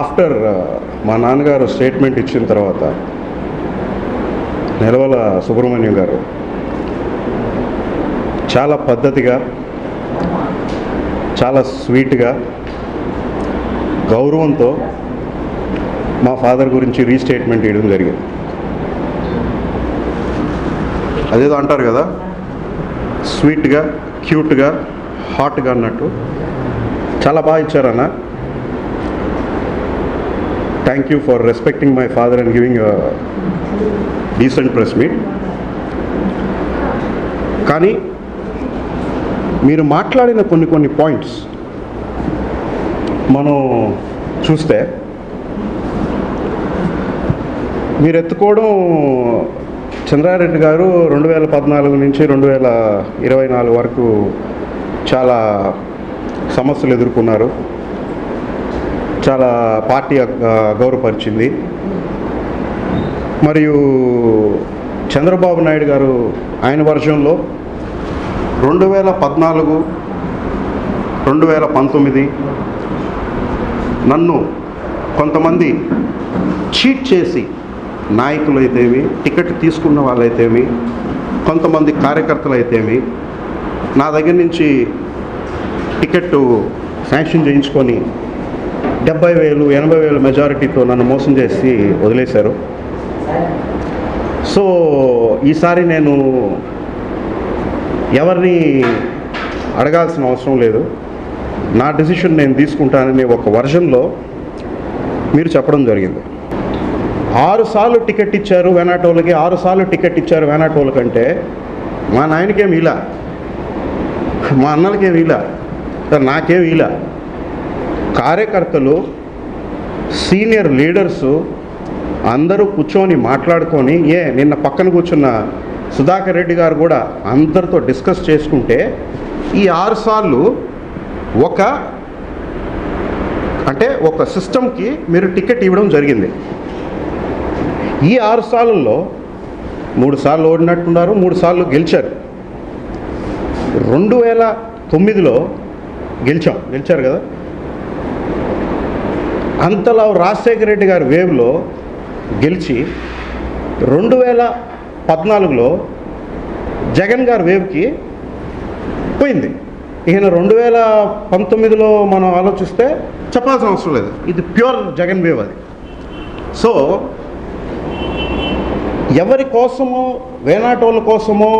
After uh, మా నాన్నగారు statement ఇచ్చిన తర్వాత నిలవల సుబ్రహ్మణ్యం గారు చాలా పద్ధతిగా చాలా స్వీట్గా గౌరవంతో మా ఫాదర్ గురించి రీస్టేట్మెంట్ ఇవ్వడం జరిగింది. అదేదో అంటారు కదా స్వీట్గా క్యూట్గా హాట్గా అన్నట్టు. చాలా బాగా ఇచ్చారన్న. Thank you for respecting my father and giving decent press meet కానీ మీరు మాట్లాడిన కొన్ని కొన్ని పాయింట్స్ మనం చూస్తే మీరు ఎత్తుకోవడం చంద్రారెడ్డి గారు రెండు వేల పద్నాలుగు నుంచి రెండు వేల ఇరవై నాలుగు వరకు చాలా సమస్యలు ఎదుర్కొన్నారు. చాలా పార్టీ గౌరవపరిచింది. మరియు చంద్రబాబు నాయుడు గారు ఆయన వర్షంలో రెండు వేల పద్నాలుగు రెండు వేల పంతొమ్మిది నన్ను కొంతమంది చీట్ చేసి నాయకులు అయితేమి టికెట్ తీసుకున్న వాళ్ళైతేమి కొంతమంది కార్యకర్తలు అయితేమి నా దగ్గర నుంచి టికెట్ శాంక్షన్ చేయించుకొని డెబ్బై వేలు ఎనభై వేలు మెజారిటీతో నన్ను మోసం చేసి వదిలేశారు. సో ఈసారి నేను ఎవరిని అడగాల్సిన అవసరం లేదు. నా డెసిషన్ నేను తీసుకుంటానని ఒక వర్షన్లో మీరు చెప్పడం జరిగింది. ఆరుసార్లు టికెట్ ఇచ్చారు వెనాటోళ్ళకి ఆరుసార్లు టికెట్ ఇచ్చారు వెనాటోళ్ళకి అంటే మా నాయనకేం ఇలా మా అన్నలకేమి ఇలా సార్ నాకేం ఇలా కార్యకర్తలు సీనియర్ లీడర్సు అందరూ కూర్చొని మాట్లాడుకొని ఏ నిన్న పక్కన కూర్చున్న సుధాకర్ రెడ్డి గారు కూడా అందరితో డిస్కస్ చేసుకుంటే ఈ ఆరు సార్లు ఒక అంటే ఒక సిస్టమ్కి మీరు టికెట్ ఇవ్వడం జరిగింది. ఈ ఆరు సార్లలో మూడు సార్లు ఓడినట్టున్నారు మూడు సార్లు గెలిచారు. రెండు వేల తొమ్మిదిలో గెలిచాం గెలిచారు కదా? అంతలా రాజశేఖర రెడ్డి గారి వేవ్లో గెలిచి రెండు వేల పద్నాలుగులో జగన్ గారి వేవ్కి పోయింది. ఈయన రెండు వేల పంతొమ్మిదిలో మనం ఆలోచిస్తే చెప్పాల్సిన అవసరం లేదు. ఇది ప్యూర్ జగన్ వేవ్ అది. సో ఎవరి కోసమో వేనాటోళ్ళ కోసమో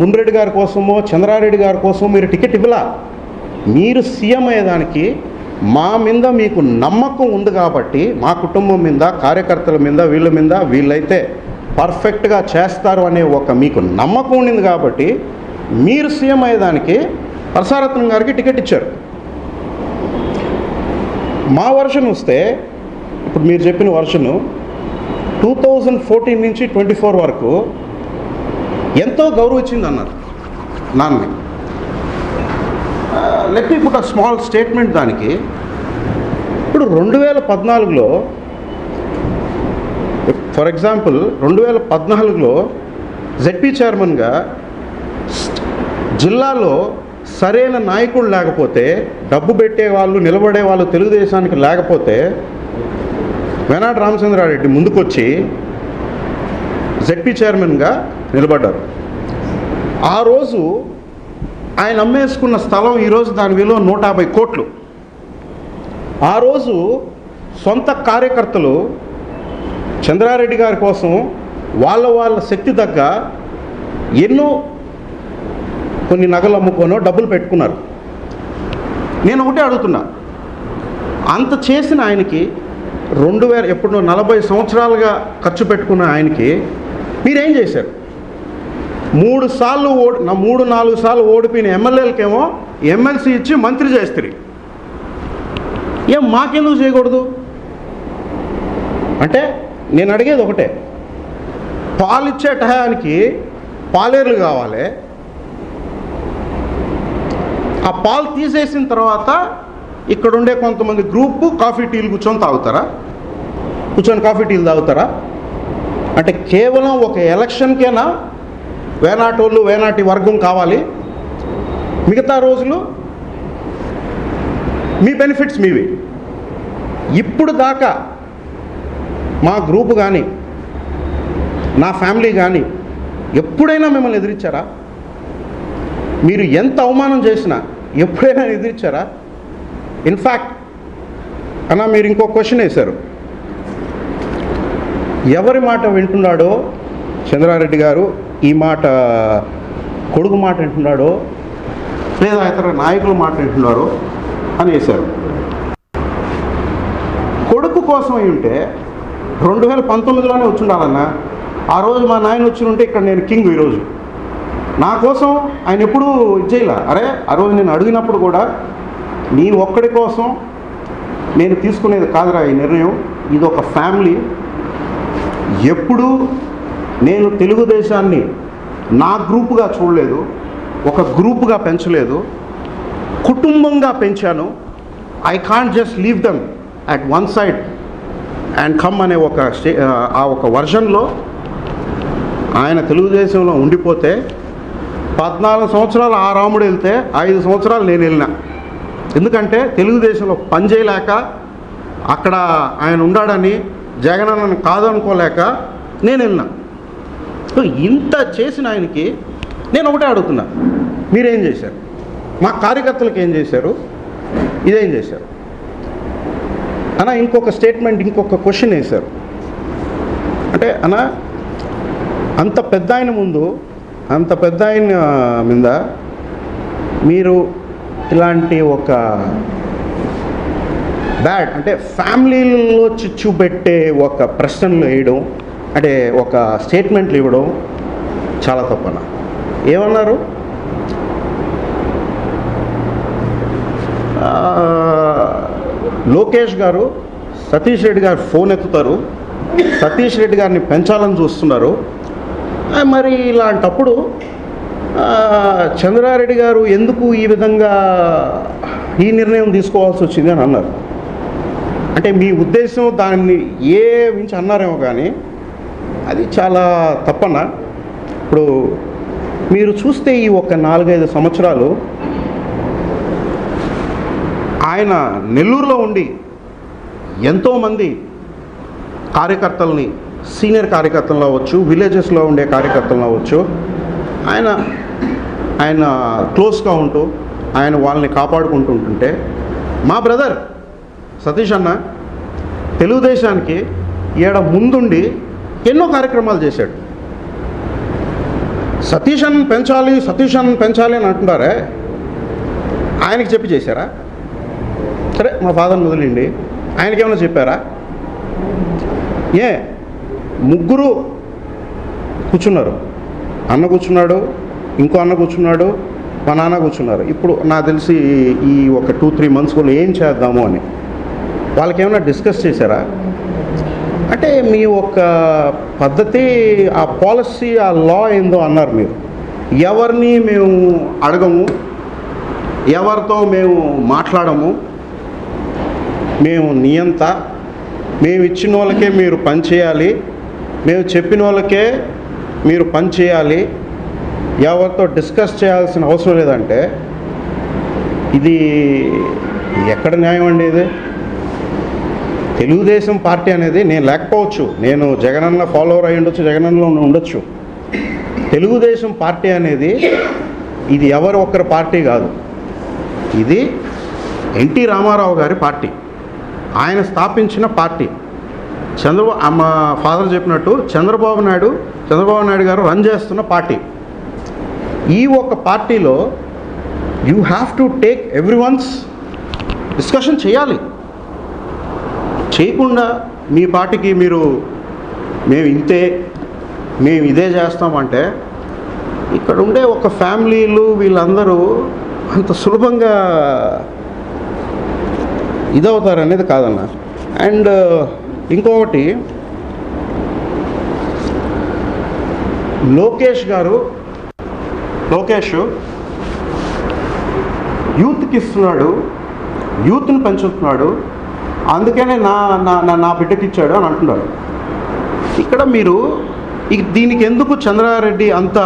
మున్రెడ్డి గారి కోసమో చంద్రారెడ్డి గారి కోసమో మీరు టికెట్ ఇవ్వలా? మీరు సీఎం అయ్యేదానికి మా మీద మీకు నమ్మకం ఉంది కాబట్టి మా కుటుంబం మీద కార్యకర్తల మీద వీళ్ళ మీద వీళ్ళైతే పర్ఫెక్ట్గా చేస్తారు అనే ఒక మీకు నమ్మకం ఉండింది కాబట్టి మీరు సీఎం అయ్యేదానికి ప్రసారత్నం గారికి టికెట్ ఇచ్చారు. మా వర్షన్ వస్తే ఇప్పుడు మీరు చెప్పిన వర్షను టూ థౌజండ్ ఫోర్టీన్ నుంచి ట్వంటీ ఫోర్ వరకు ఎంతో గౌరవించింది అన్నారు నాన్న let me put a small statement దానికి. ఇప్పుడు రెండు వేల పద్నాలుగులో ఫర్ ఎగ్జాంపుల్ రెండు వేల పద్నాలుగులో జెడ్పీ చైర్మన్గా జిల్లాలో సరైన నాయకుడు లేకపోతే డబ్బు పెట్టే వాళ్ళు నిలబడే వాళ్ళు తెలుగుదేశానికి లేకపోతే వేనాడు రామచంద్రారెడ్డి ముందుకొచ్చి జెడ్పీ చైర్మన్గా నిలబడ్డారు. ఆ రోజు ఆయన అమ్మేసుకున్న స్థలం ఈరోజు దాని విలువ నూట యాభై కోట్లు. ఆ రోజు సొంత కార్యకర్తలు చంద్రారెడ్డి గారి కోసం వాళ్ళ వాళ్ళ శక్తి తగ్గ ఎన్నో కొన్ని నగలు అమ్ముకోనో డబ్బులు పెట్టుకున్నారు. నేను ఒకటే అడుగుతున్నా. అంత చేసిన ఆయనకి రెండు వేల ఎప్పుడు నలభై సంవత్సరాలుగా ఖర్చు పెట్టుకున్న ఆయనకి మీరేం చేశారు? మూడు సార్లు ఓడి నా మూడు నాలుగు సార్లు ఓడిపోయిన ఎమ్మెల్యేలకేమో ఎమ్మెల్సీ ఇచ్చి మంత్రి చేస్తారు ఏం మాకెందుకు చేయకూడదు? అంటే నేను అడిగేది ఒకటే. పాలిచ్చే టయానికి పాలేర్లు కావాలి. ఆ పాలు తీసేసిన తర్వాత ఇక్కడ ఉండే కొంతమంది గ్రూపు కాఫీ టీలు కూర్చొని తాగుతారా? కూర్చొని కాఫీ టీలు తాగుతారా? అంటే కేవలం ఒక ఎలక్షన్కేనా? వేనాటోళ్ళు వేనాటి వర్గం కావాలి. మిగతా రోజులు మీ బెనిఫిట్స్ మీవి. ఇప్పుడు దాకా మా గ్రూపు కానీ నా ఫ్యామిలీ కానీ ఎప్పుడైనా మిమ్మల్ని ఎదిరించారా? మీరు ఎంత అవమానం చేసినా ఎప్పుడైనా ఎదిరించారా? ఇన్ఫ్యాక్ట్ అన్న మీరు ఇంకో క్వశ్చన్ వేశారు. ఎవరి మాట వింటున్నాడో చంద్రారెడ్డి గారు ఈ మాట కొడుకు మాట అంటున్నాడో లేదా ఇతర నాయకుల మాట వింటున్నారో అని వేశారు. కొడుకు కోసం అయి ఉంటే రెండు వేల పంతొమ్మిదిలోనే వచ్చి ఉండాలన్నా ఆ రోజు మా నాయన వచ్చినుంటే ఇక్కడ నేను కింగ్ ఈరోజు నా కోసం ఆయన ఎప్పుడూ ఇది చేయలే? అరే ఆ రోజు నేను అడిగినప్పుడు కూడా నీ ఒక్కడి కోసం నేను తీసుకునేది కాదురా ఈ నిర్ణయం ఇది ఒక ఫ్యామిలీ. ఎప్పుడూ నేను తెలుగుదేశాన్ని నా గ్రూపుగా చూడలేదు ఒక గ్రూపుగా పెంచలేదు కుటుంబంగా పెంచాను. I can't just leave them at one side and come అనే ఒక స్టే ఆ ఒక వర్షన్లో ఆయన తెలుగుదేశంలో ఉండిపోతే పద్నాలుగు సంవత్సరాలు ఆ రాముడు వెళ్తే ఐదు సంవత్సరాలు నేను వెళ్ళినా. ఎందుకంటే తెలుగుదేశంలో పనిచేయలేక అక్కడ ఆయన ఉండాడని జగన్ అన్నను కాదనుకోలేక నేను వెళ్ళినా. ఇంత చేసిన ఆయనకి నేను ఒకటే అడుగుతున్నా. మీరేం చేశారు? మా కార్యకర్తలకు ఏం చేశారు? ఇదేం చేశారు? అన్న ఇంకొక స్టేట్మెంట్ ఇంకొక క్వశ్చన్ వేశారు. అంటే అన్న అంత పెద్ద ఆయన ముందు అంత పెద్ద ఆయన మీద మీరు ఇలాంటి ఒక బ్యాడ్ అంటే ఫ్యామిలీలో చిచ్చు పెట్టే ఒక ప్రశ్నలు వేయడం అంటే ఒక స్టేట్మెంట్లు ఇవ్వడం చాలా తప్పన ఏమన్నారు? లోకేష్ గారు సతీష్ రెడ్డి గారు ఫోన్ ఎత్తుతారు. సతీష్ రెడ్డి గారిని పెంచాలని చూస్తున్నారు. మరి ఇలాంటప్పుడు చంద్రారెడ్డి గారు ఎందుకు ఈ విధంగా ఈ నిర్ణయం తీసుకోవాల్సి వచ్చింది అని అన్నారు. అంటే మీ ఉద్దేశం దాన్ని ఏ మించి అన్నారేమో కానీ అది చాలా తప్పన ఇప్పుడు మీరు చూస్తే ఈ ఒక నాలుగైదు సంవత్సరాలు ఆయన నెల్లూరులో ఉండి ఎంతోమంది కార్యకర్తల్ని సీనియర్ కార్యకర్తలు అవ్వచ్చు విలేజెస్లో ఉండే కార్యకర్తలు అవ్వచ్చు ఆయన ఆయన క్లోజ్గా ఉంటూ ఆయన వాళ్ళని కాపాడుకుంటూ ఉంటుంటే మా బ్రదర్ సతీష్ అన్న తెలుగుదేశానికి ఈడ ముందుండి ఎన్నో కార్యక్రమాలు చేశాడు. సతీషన్ పెంచాలి సతీషన్ పెంచాలి అని అంటున్నారే? ఆయనకి చెప్పి చేశారా? సరే మా ఫాదర్ని వదిలిండి ఆయనకి ఏమైనా చెప్పారా? ఏ ముగ్గురు కూర్చున్నారు. అన్న కూర్చున్నాడు ఇంకో అన్న కూర్చున్నాడు మా నాన్న కూర్చున్నారు. ఇప్పుడు నాకు తెలిసి ఈ ఒక టూ త్రీ మంత్స్ కూడా ఏం చేద్దాము అని. వాళ్ళకి ఏమైనా డిస్కస్ చేశారా? అంటే మీ ఒక పద్ధతి ఆ పాలసీ ఆ లా ఏందో అన్నారు మీరు. ఎవరిని మేము అడగము ఎవరితో మేము మాట్లాడము మేము నియంత మేము ఇచ్చిన వాళ్ళకే మీరు పని చేయాలి మేము చెప్పిన వాళ్ళకే మీరు పని చేయాలి ఎవరితో డిస్కస్ చేయాల్సిన అవసరం లేదంటే ఇది ఎక్కడ న్యాయం అండి ఇది? తెలుగుదేశం పార్టీ అనేది నేను లేకపోవచ్చు నేను జగనన్న ఫాలోవర్ అయి ఉండొచ్చు జగనన్నలో ఉండొచ్చు. తెలుగుదేశం పార్టీ అనేది ఇది ఎవరు ఒక్కరి పార్టీ కాదు. ఇది ఎన్టీ రామారావు గారి పార్టీ. ఆయన స్థాపించిన పార్టీ. చంద్రబాబు మా ఫాదర్ చెప్పినట్టు చంద్రబాబు నాయుడు చంద్రబాబు నాయుడు గారు రన్ చేస్తున్న పార్టీ. ఈ ఒక పార్టీలో you have to take everyone's discussion చేయాలి. చేయకుండా మీ పాటికి మీరు మేము ఇంతే మేము ఇదే చేస్తామంటే ఇక్కడ ఉండే ఒక ఫ్యామిలీలు వీళ్ళందరూ అంత సులభంగా ఇదవుతారు అనేది కాదన్న. అండ్ ఇంకొకటి లోకేష్ గారు లోకేష్ యూత్కి ఇస్తున్నాడు యూత్ని పెంచుతున్నాడు అందుకనే నా నా నా- నా బిడ్డకి ఇచ్చాడు అని అంటున్నాడు. ఇక్కడ మీరు దీనికి ఎందుకు చంద్రారెడ్డి అంత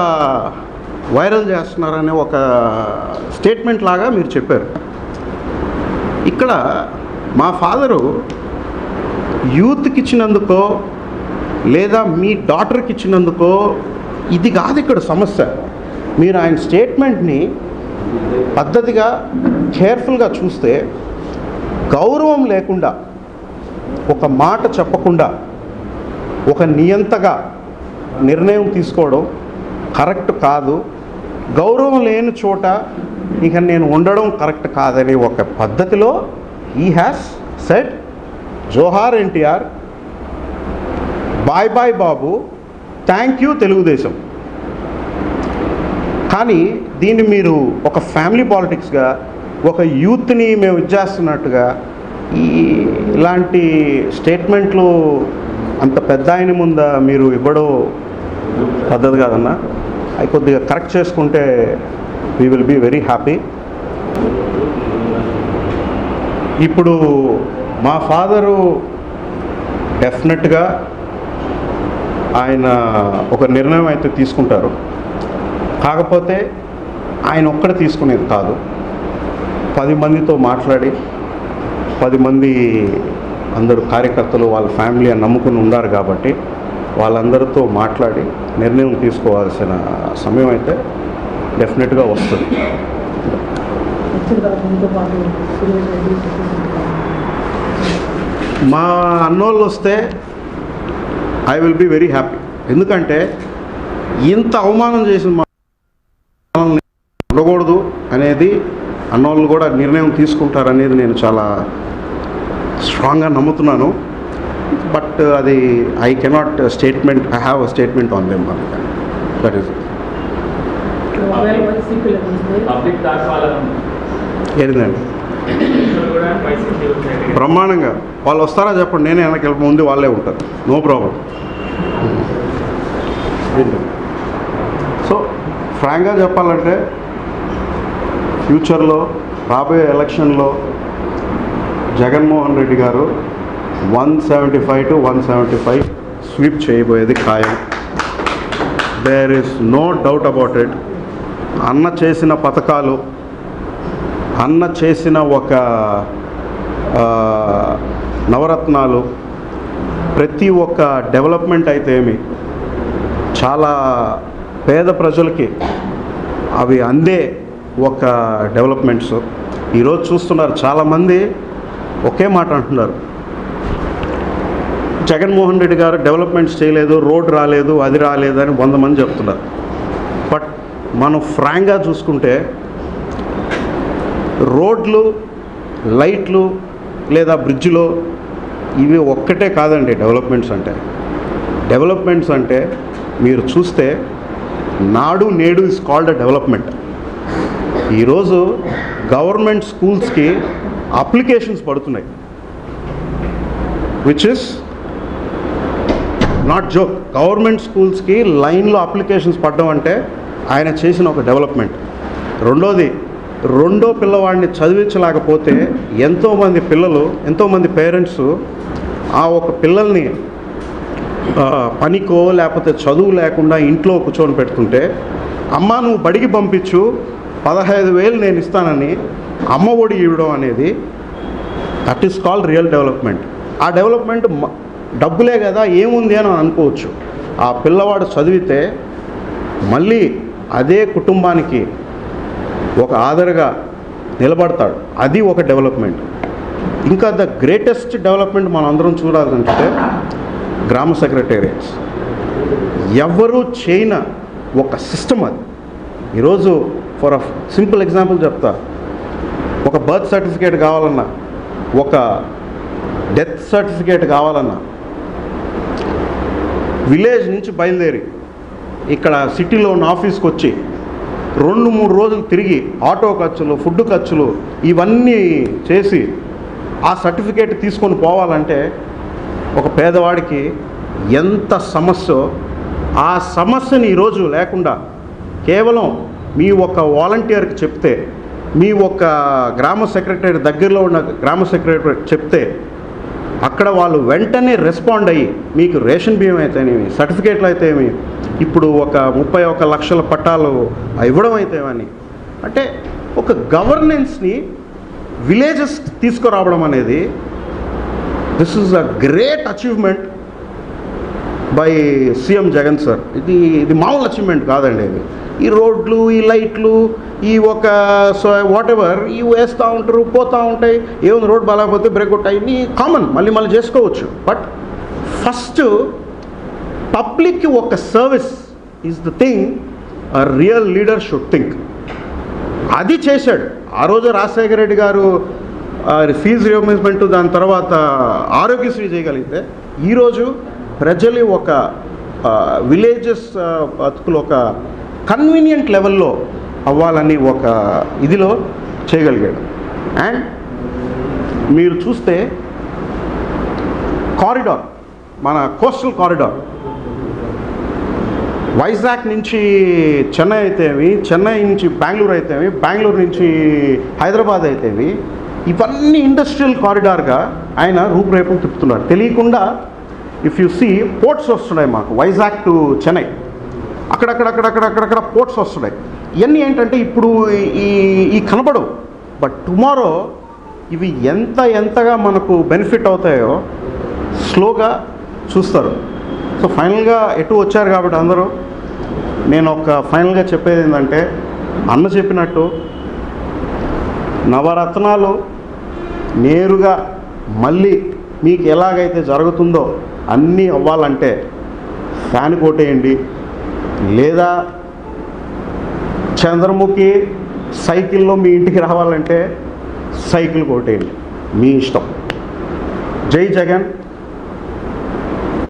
వైరల్ చేస్తున్నారనే ఒక స్టేట్మెంట్ లాగా మీరు చెప్పారు. ఇక్కడ మా ఫాదరు యూత్కి ఇచ్చినందుకో లేదా మీ డాటర్కి ఇచ్చినందుకో ఇది కాదు ఇక్కడ సమస్య. మీరు ఆయన స్టేట్మెంట్ని పద్ధతిగా కేర్ఫుల్గా చూస్తే గౌరవం లేకుండా ఒక మాట చెప్పకుండా ఒక నియంతగా నిర్ణయం తీసుకోవడం కరెక్ట్ కాదు. గౌరవం లేని చోట ఇక నేను ఉండడం కరెక్ట్ కాదని ఒక పద్ధతిలో ఈ has set Johar NTR bye bye Babu thank you Telugu Desam. కానీ దీన్ని మీరు ఒక ఫ్యామిలీ పాలిటిక్స్గా ఒక యూత్ని మేము ఇచ్చేస్తున్నట్టుగా ఈ ఇలాంటి స్టేట్మెంట్లు అంత పెద్ద ఆయన ముందా మీరు ఇవ్వడం పద్ధతి కాదన్నా. అవి కొద్దిగా కరెక్ట్ చేసుకుంటే we will be very happy ఇప్పుడు మా ఫాదరు డెఫినెట్గా ఆయన ఒక నిర్ణయం అయితే తీసుకుంటారు. కాకపోతే ఆయన ఒక్కడ తీసుకునేది కాదు. పది మందితో మాట్లాడి పది మంది అందరూ కార్యకర్తలు వాళ్ళ ఫ్యామిలీ అని నమ్ముకుని ఉన్నారు కాబట్టి వాళ్ళందరితో మాట్లాడి నిర్ణయం తీసుకోవాల్సిన సమయం అయితే డెఫినెట్గా వస్తుంది. మా అన్నోళ్ళు వస్తే I will be very happy ఎందుకంటే ఇంత అవమానం చేసిన మా ఉండకూడదు అనేది అన్నోళ్ళు కూడా నిర్ణయం తీసుకుంటారనేది నేను చాలా స్ట్రాంగ్గా నమ్ముతున్నాను. బట్ అది I cannot statement I have a statement on them that is ఏదండి వచ్చాయి. బ్రహ్మాండంగా. వాళ్ళు వస్తారా చెప్పండి. నేనే వెనక్కి వెళ్ళి ముందు వాళ్ళే ఉంటారు. No problem. సో ఫ్రాంక్గా చెప్పాలంటే ఫ్యూచర్లో రాబోయే ఎలక్షన్లో జగన్మోహన్ రెడ్డి గారు one seventy five to one seventy five sweep చేయబోయేది ఖాయం. There is no doubt about it అన్న చేసిన పథకాలు అన్న చేసిన ఒక నవరత్నాలు ప్రతి ఒక్క డెవలప్మెంట్ అయితే ఏమి చాలా పేద ప్రజలకి అవి అందే ఒక డెవలప్మెంట్స్ ఈరోజు చూస్తున్నారు చాలామంది ఒకే మాట అంటున్నారు. జగన్మోహన్ రెడ్డి గారు డెవలప్మెంట్స్ చేయలేదు రోడ్ రాలేదు అది రాలేదు అని వంద మంది చెప్తున్నారు. బట్ మనం ఫ్రాంక్గా చూసుకుంటే రోడ్లు లైట్లు లేదా బ్రిడ్జ్లో ఇవి ఒక్కటే కాదండి డెవలప్మెంట్స్ అంటే. డెవలప్మెంట్స్ అంటే మీరు చూస్తే Nadu Nedu is called a development ఈరోజు గవర్నమెంట్ స్కూల్స్కి అప్లికేషన్స్ పడుతున్నాయి. Which is not joke government స్కూల్స్కి లైన్లో అప్లికేషన్స్ పడడం అంటే ఆయన చేసిన ఒక డెవలప్మెంట్. రెండోది రెండో పిల్లవాడిని చదివించలేకపోతే ఎంతోమంది పిల్లలు ఎంతోమంది పేరెంట్స్ ఆ ఒక పిల్లల్ని పనికో లేకపోతే చదువు లేకుండా ఇంట్లో కూర్చొని పెడుతుంటే అమ్మ నువ్వు బడికి పంపించు పదహైదు వేలు నేను ఇస్తానని అమ్మ ఒడి ఇవ్వడం అనేది that is called real development. ఆ డెవలప్మెంట్ డబ్బులే కదా ఏముంది అని అనుకోవచ్చు. ఆ పిల్లవాడు చదివితే మళ్ళీ అదే కుటుంబానికి ఒక ఆదరగా నిలబడతాడు. అది ఒక డెవలప్మెంట్. ఇంకా ద గ్రేటెస్ట్ డెవలప్మెంట్ మనం అందరం చూడాలంటే గ్రామ సెక్రటేరియట్స్ ఎవరు చేయన ఒక సిస్టమ్ అది. ఈరోజు ఫర్ సింపుల్ ఎగ్జాంపుల్ చెప్తా. ఒక బర్త్ సర్టిఫికేట్ కావాలన్నా ఒక డెత్ సర్టిఫికేట్ కావాలన్నా విలేజ్ నుంచి బయలుదేరి ఇక్కడ సిటీలో ఉన్న ఆఫీస్కి వచ్చి రెండు మూడు రోజులు తిరిగి ఆటో ఖర్చులు ఫుడ్ ఖర్చులు ఇవన్నీ చేసి ఆ సర్టిఫికేట్ తీసుకొని పోవాలంటే ఒక పేదవాడికి ఎంత సమస్య ఆ సమస్యని ఈరోజు లేకుండా కేవలం మీ ఒక వాలంటీర్కి చెప్తే మీ ఒక గ్రామ సెక్రటరీ దగ్గరలో ఉన్న గ్రామ సెక్రటరీ చెప్తే అక్కడ వాళ్ళు వెంటనే రెస్పాండ్ అయ్యి మీకు రేషన్ బియ్యం అయితేనేమి సర్టిఫికేట్లు అయితేమి ఇప్పుడు ఒక ముప్పై ఒక లక్షల పట్టాలు ఇవ్వడం అయితేమని అంటే ఒక గవర్నెన్స్ని విలేజెస్ తీసుకురావడం అనేది this is a great achievement by CM Jagan sir. ఇది ఇది మామూలు అచీవ్మెంట్ కాదండి ఇది ఈ రోడ్లు ఈ లైట్లు ఈ ఒక సో వాట్ ఎవర్ ఇవి వేస్తూ ఉంటారు పోతూ ఉంటాయి. ఏముంది రోడ్ బాగాలేకపోతే బ్రేక్ అవుట్ ఇన్ని కామన్ మళ్ళీ మళ్ళీ చేసుకోవచ్చు. బట్ ఫస్ట్ పబ్లిక్కి ఒక service is the thing real leader should think అది చేశాడు. ఆ రోజు రాజశేఖర రెడ్డి గారు ఫీజు రియంబర్స్మెంట్ దాని తర్వాత ఆరోగ్యశ్రీ చేయగలిగితే ఈరోజు ప్రజలు ఒక విలేజెస్ బతుకులు ఒక కన్వీనియంట్ లెవెల్లో అవ్వాలని ఒక ఇదిలో చేయగలిగాడు. అండ్ మీరు చూస్తే కారిడార్ మన కోస్టల్ కారిడార్ వైజాగ్ నుంచి చెన్నై అయితేవి చెన్నై నుంచి బెంగళూరు అయితేవి బెంగళూరు నుంచి హైదరాబాద్ అయితేవి ఇవన్నీ ఇండస్ట్రియల్ కారిడార్గా ఆయన రూపురేపం తిప్పుతున్నారు. తెలియకుండా ఇఫ్ యు సీ పోర్ట్స్ వస్తున్నాయి మాకు. వైజాగ్ టు చెన్నై అక్కడక్కడక్కడక్కడక్కడక్కడ పోర్ట్స్ వస్తున్నాయి. ఇవన్నీ ఏంటంటే ఇప్పుడు ఈ ఈ కనబడవు. బట్ టుమారో ఇవి ఎంత ఎంతగా మనకు బెనిఫిట్ అవుతాయో స్లోగా చూస్తారు. సో ఫైనల్గా ఎటు వచ్చారు కాబట్టి అందరూ? నేను ఒక ఫైనల్గా చెప్పేది ఏంటంటే అన్న చెప్పినట్టు నవరత్నాలు నేరుగా మళ్ళీ మీకు ఎలాగైతే జరుగుతుందో అన్నీ అవ్వాలంటే ఫ్యాన్ కొట్టేయండి లేదా చంద్రముఖి సైకిల్లో మీ ఇంటికి రావాలంటే సైకిల్ కొట్టేయండి మీ ఇష్టం. జై జగన్.